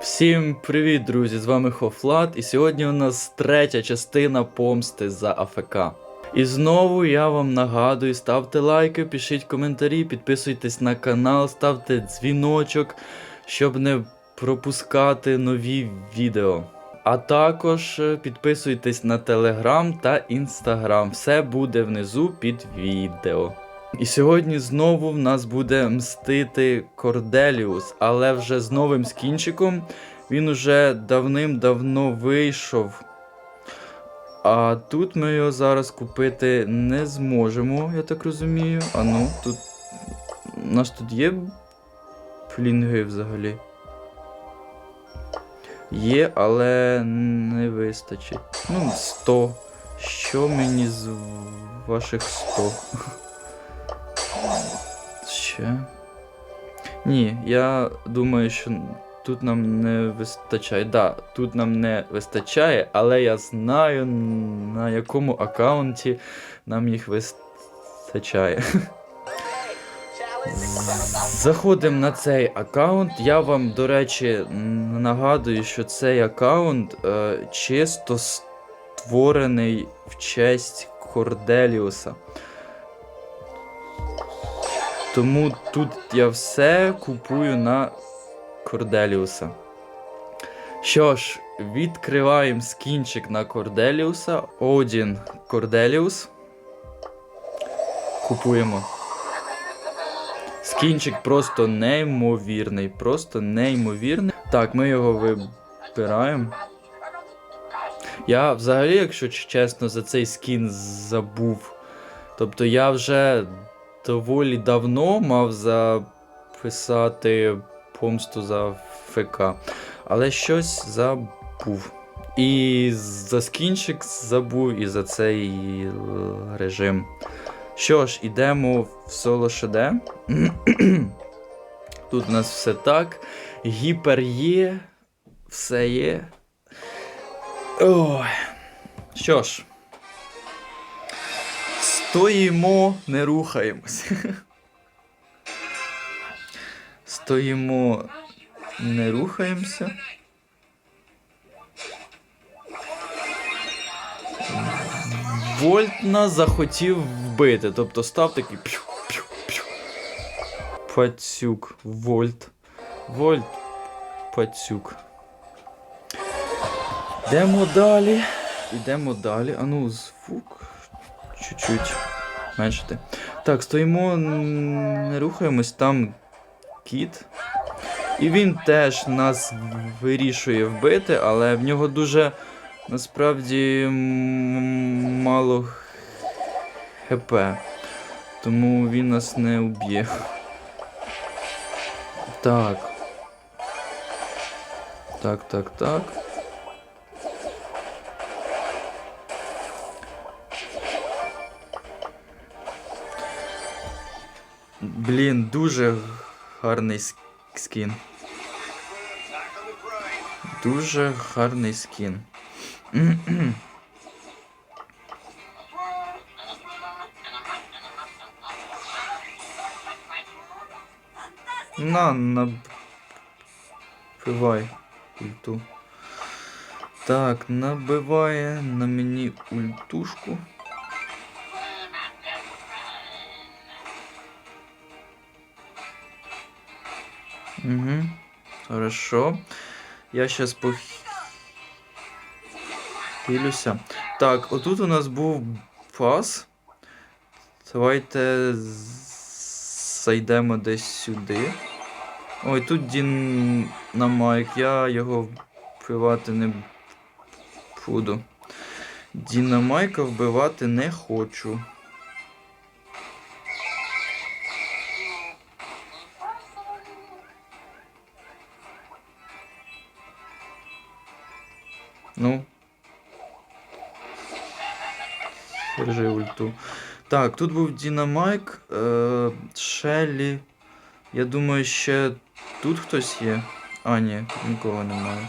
Всім привіт, друзі! З вами Хофлат, і сьогодні у нас третя частина помсти за АФК. І знову я вам нагадую, ставте лайки, пишіть коментарі, підписуйтесь на канал, ставте дзвіночок, щоб не пропускати нові відео. А також е, підписуйтесь на Телеграм та Інстаграм. Все буде внизу під відео. І сьогодні знову в нас буде мстити Корделіус, але вже з новим скінчиком. Він уже давним-давно вийшов. А тут ми його зараз купити не зможемо, я так розумію. А ну, тут. У нас тут є флінги взагалі. Є, але не вистачить. Ну, 100. Що мені з ваших 100? Ще. Ні, я думаю, що тут нам не вистачає. Да, тут нам не вистачає, але я знаю, на якому аккаунті нам їх вистачає. Заходимо на цей аккаунт. Я вам, до речі, нагадую, що цей аккаунт е, чисто створений в честь Корделіуса. Тому тут я все купую на Корделіуса. Що ж, відкриваємо скінчик на Корделіуса. Один Корделіус. Купуємо. Скінчик просто неймовірний. Просто неймовірний. Так, ми його вибираємо. Я взагалі, якщо чесно, за цей скін забув. Тобто я вже доволі давно мав записати помсту за ФК, але щось забув. І за скінчик забув, і за цей режим. Що ж, ідемо в соло ШД. Тут у нас все так. Гіпер є, все є. Ой. Що ж. Стоїмо, не рухаємось. Стоїмо, не рухаємося. Вольт нас захотів вбити. Тобто став такий п'ю, п'ю, п'ю. Пацюк. Вольт. Вольт. Пацюк. Йдемо далі. Йдемо далі. А ну, звук. Чуть-чуть. Меншити. Так, стоїмо, не рухаємось, там кіт. І він теж нас вирішує вбити, але в нього дуже насправді мало хп. Тому він нас не уб'є. Так. Так, так, так. Блін, дуже гарний ск- скін. Дуже гарний скін. На, набивай ульту. Так, набиває на мені ультушку. Угу. Хорошо. Я сейчас похилюся. Так, отут у нас був пас. Давайте зайдемо десь сюди. Ой, тут Дінамайк. Я його вбивати не буду. Дінамайка вбивати не хочу. Ну. Держи ульту. Так, тут був Дінамайк, е, Шеллі. Я думаю, ще тут хтось є. А, ні, нікого немає.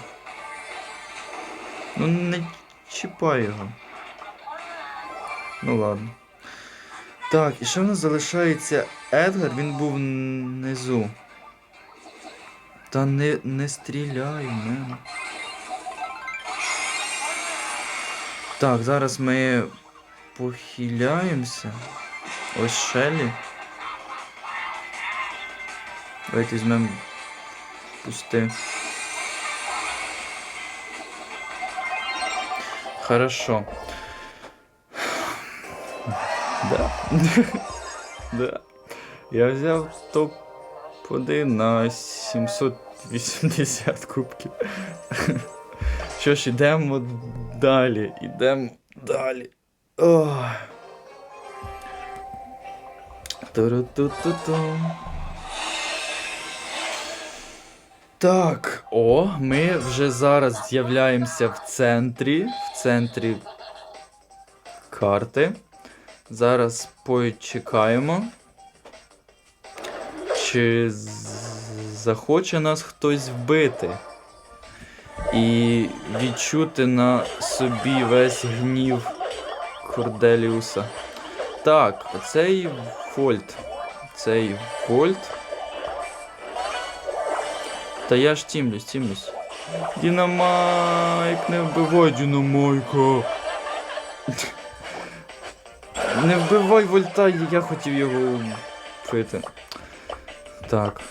Ну не чіпай його. Ну ладно. Так, і ще в нас залишається Едгар, він був внизу. Та не, не стріляй, мен. Так, зараз ми похиляємося. Ось Шелі. Давайте візьмемо пусти. Хорошо. Да. да. Я взяв топ-1 на 780 кубків. Що ж, ідемо далі. Ідемо далі. Ох. Туру-ту-ту-ту. Так, о, ми вже зараз з'являємося в центрі, в центрі карти. Зараз почекаємо. Чи захоче нас хтось вбити? І відчути на собі весь гнів Корделіуса. Так, оцей Вольт. Цей Вольт. Та я ж тімлюсь, тімлюсь. Дінамайк, не вбивай Дінамайка. Не вбивай вольта, я хотів його вбити. Так.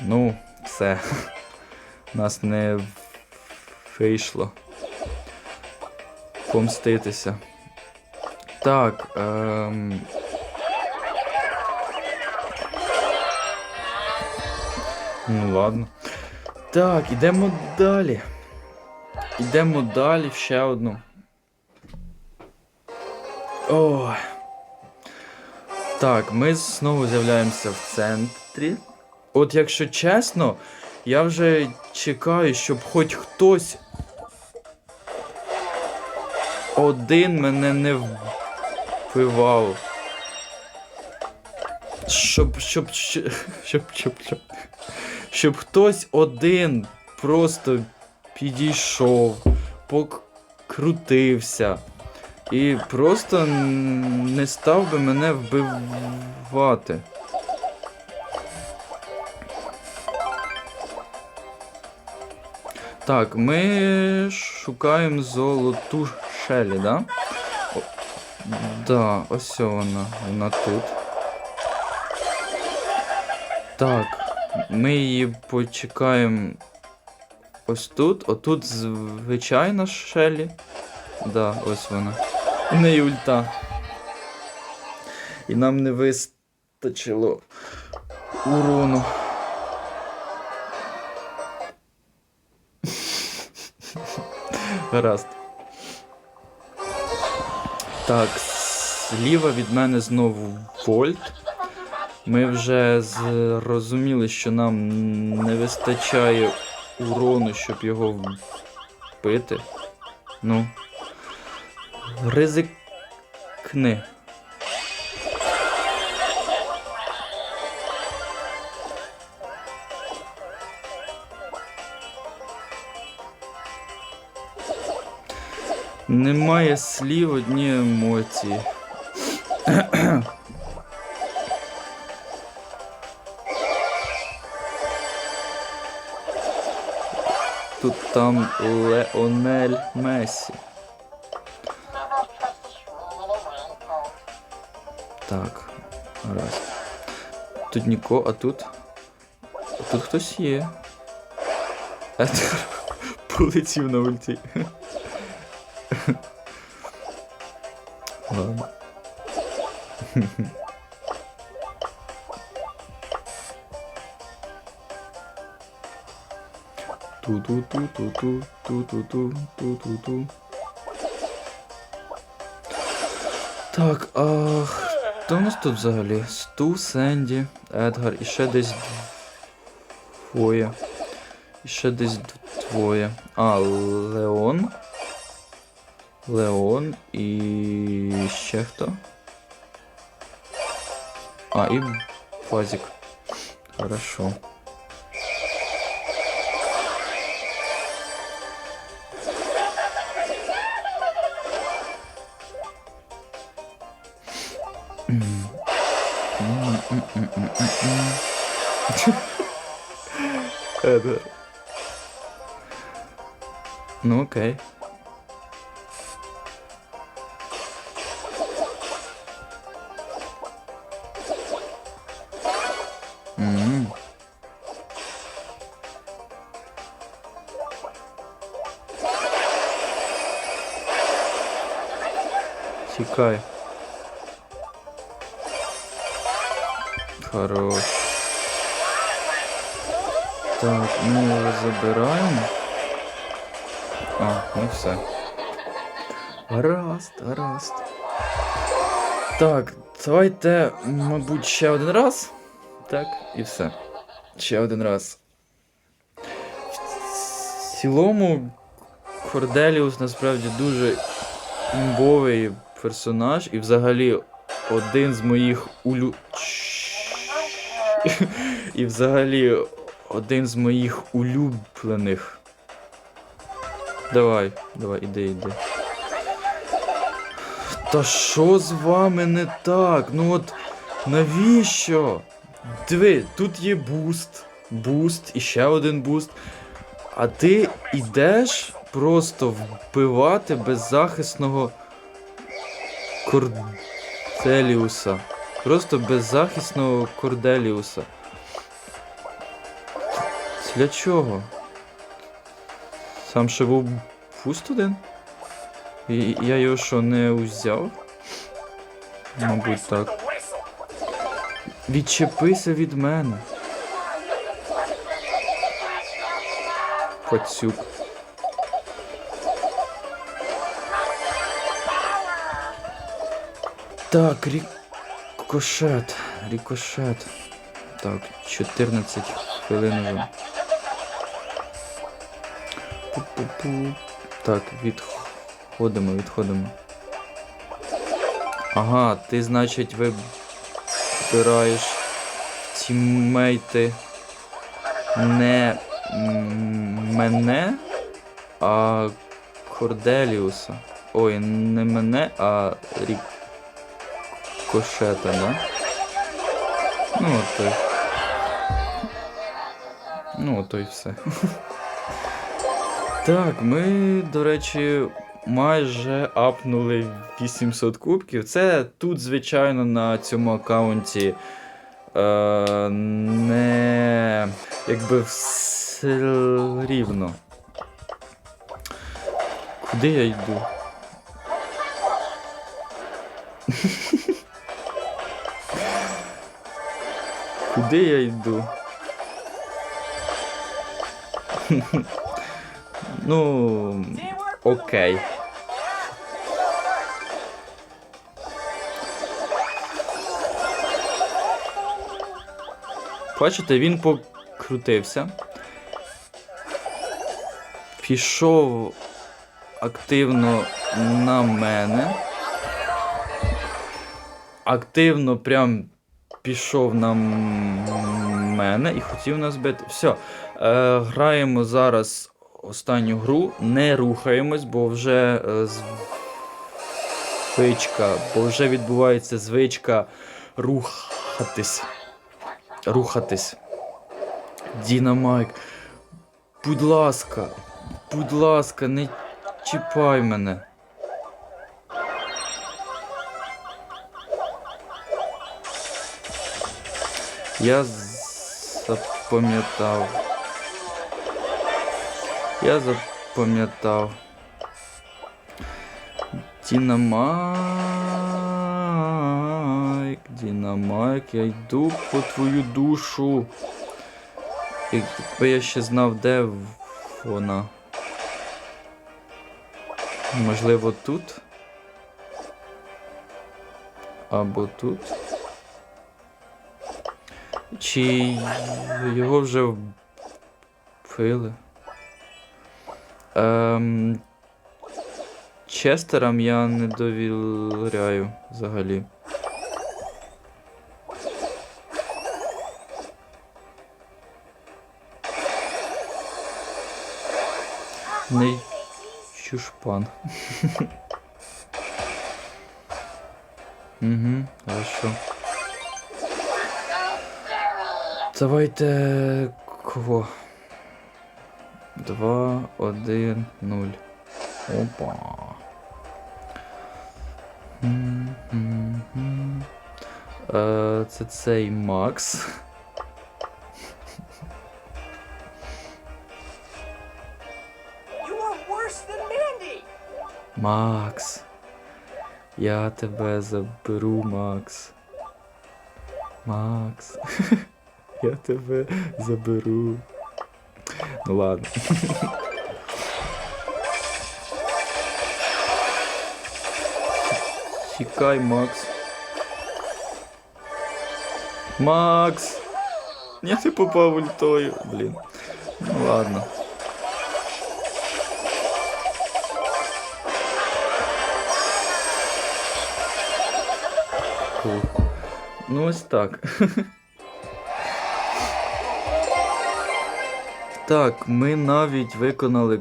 Ну, все. Нас не вийшло. Помститися. Так. Ем... Ну ладно. Так, ідемо далі. Ідемо далі ще одну. Ой. Так, ми знову з'являємося в центрі. От якщо чесно, я вже чекаю, щоб хоч хтось один мене не вбивав. Щоб, щоб, щоб, щоб, щоб, щоб, щоб хтось один просто підійшов, покрутився. І просто не став би мене вбивати. Так, ми шукаємо золоту шелі, да? О, да, ось вона, вона тут. Так, ми її почекаємо ось тут. Отут звичайна шелі. Да, ось вона. У неї ульта. І нам не вистачило урону. Гаразд. Так, зліва від мене знову вольт. Ми вже зрозуміли, що нам не вистачає урону, щоб його вбити. Ну. Ризикни. Немає слів, одні емоції. Тут там Леонель Месі. Так, раз. Тут нікого, а тут. А тут хтось є. Едгар полетів на ульті. Ладно. Ту-ту-ту-ту-ту, ту-ту-ту, ту-ту-ту. Так, а хто у нас тут взагалі? Сту, Сенді, Едгар і ще десь двоє. І ще десь двоє. А, Леон. Леон і ще хто? А, і Фазик. Хорошо. Едгар. Ну окей. М. Тікай. Хорош. Так, ми його забираємо. А, ну все. Гаразд, гаразд. Так, давайте, мабуть, ще один раз. Так, і все. Ще один раз. В цілому, Корделіус насправді дуже імбовий персонаж і взагалі один з моїх улю. І взагалі один з моїх улюблених. Давай, давай, іди, іди. Та що з вами не так? Ну от навіщо? Диви, тут є буст, буст і ще один буст. А ти йдеш просто вбивати беззахисного Корделіуса. Просто беззахисного Корделіуса. Для чого? Сам ще був пуст один? І я його що, не узяв? Мабуть, так. Відчепися від мене. Пацюк. Так, рікошет. Рікошет. Так, 14 хвилин вже. Пу-пу-пу. Так, відходимо, відходимо. Ага, ти, значить, вибираєш тіммейти не мене, а Корделіуса. Ой, не мене, а Рікошета, да? Ну, от той. Ну, ото й все. Так, ми, до речі, майже апнули 800 кубків. Це тут, звичайно, на цьому аккаунті е, не якби все рівно. Куди я йду? Куди я йду? ну. Окей. Бачите, він покрутився. Пішов активно на мене. Активно прям пішов на мене і хотів нас бити. Все. Е, граємо зараз останню гру, не рухаємось, бо вже е, звичка, бо вже відбувається звичка рухатись. Рухатись. Дінамайк. Будь ласка, будь ласка, не чіпай мене. Я запам'ятав. Я запам'ятав. Дінамайк, Дінамайк, я йду по твою душу. Якби я ще знав, де вона. Можливо, тут. Або тут. Чи його вже вбили? Ем, Честерам я не довіряю взагалі. Не чушпан. Угу, хорошо. Давайте кого? 2, 1, 0. Опа. М-м-м. Е, Це цей Макс. Макс. Я тебе заберу, Макс. Макс. Я тебе заберу. Ну ладно. Чекай, Макс. Макс! Я не попав ультою, блін. Ну ладно. Ну ось так. Так, ми навіть виконали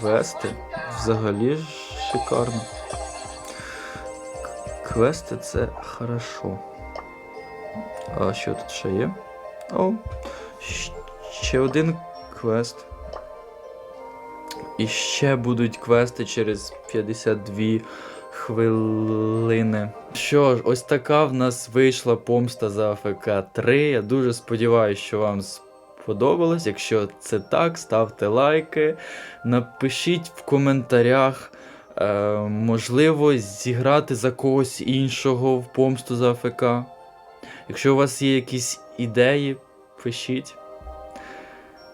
квести. Взагалі ж шикарно. Квести це хорошо. А що тут ще є? О, ще один квест. І ще будуть квести через 52 хвилини. Що ж, ось така в нас вийшла помста за АФК 3. Я дуже сподіваюся, що вам сподобалось. Якщо це так, ставте лайки, напишіть в коментарях. Е, можливо, зіграти за когось іншого в помсту за АФК. Якщо у вас є якісь ідеї, пишіть.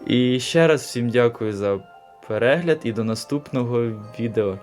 І ще раз всім дякую за перегляд і до наступного відео.